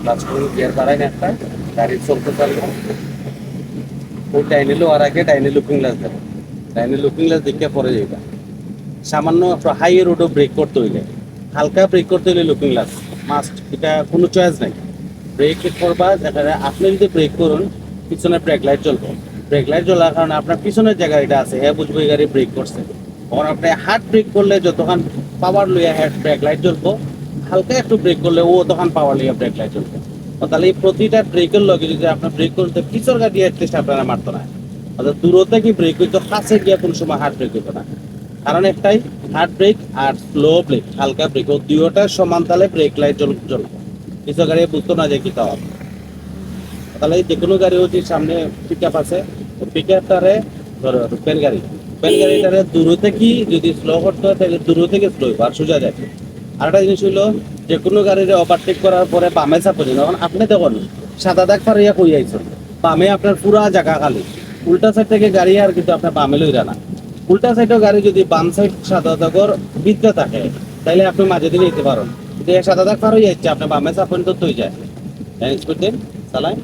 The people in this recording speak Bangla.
ক্লাচ করুন গিয়ার বাড়াই একটা, গাড়ি চলতে পারবে ওই ডাইনে লোয়ার আগে ডাইনে লুকিং গ্লাস দেবে। ডাইনে লুকিং গ্লাস দেখে পরে যাইবা। সামান্য হাই রোডও ব্রেক করতে হইলে, হালকা ব্রেক করতে হইলে লুকিং গ্লাস মাস্ট এটা কোনো চয়েস নাই। ব্রেক করবা যেখানে আপনি যদি ব্রেক করুন, পিছনে ব্রেক লাইট জ্বলবে। ব্রেক লাইট জ্বলার কারণে আপনার পিছনের যে গাড়িটা আছে হ্যাঁ বুঝব এই গাড়ি ব্রেক করছে। তখন আপনি হার্ড ব্রেক করলে যতক্ষণ পাওয়ার লইয়া হ্যাঁ ব্রেক লাইট জ্বলবো হালকা একটু ব্রেক করলে ও তখন পাওয়ার লইয়া ব্রেক লাইট তো তাহলে এই প্রতিটা ব্রেকের লগে যদি আপনার ব্রেক করতে পিছর গাড়ি অ্যাটলিস্ট আপনারা মারতো না। অর্থাৎ দূরতে কি ব্রেক হইতো কাছে গিয়ে কোনো সময় হার্ড ব্রেক হইতো না। কারণ একটাই হার্ড ব্রেক আর স্লো ব্রেক হালকা ব্রেক ও দুইটা সমান তালে ব্রেক লাইট জ্বল জ্বলবে কিছু গাড়ি বুঝতো না যে কি তাও। তাহলে যে কোনো গাড়ি হচ্ছে সামনে পিক আপ আছে পিক আপটারে ধরো পেন গাড়ি। পেন গাড়িটারে দূর কি যদি স্লো করতে হয়, তাহলে দূর থেকে স্লো আর সোজা যায় আরেকটা জিনিস হইল, যে কোনো গাড়িরে ওভারটেক করার পরে বামে চাপনি তখন আপনি দেখুন, সাদা দাগ ফারিয়া কই আইছেন বামে আপনার পুরা জায়গা খালি। উল্টা সাইড থেকে গাড়ি আর কিন্তু আপনার বামে লইরা না। উল্টা সাইডের গাড়ি যদি বাম সাইড সাদা দাগর ভিতরে থাকে তাহলে আপনি মাঝে দিকে যেতে পারেন। সাদা দাগ ফার হয়ে যাচ্ছে আপনি বামে চাপনি তো তুই যায়। স্পিড দেন চালায়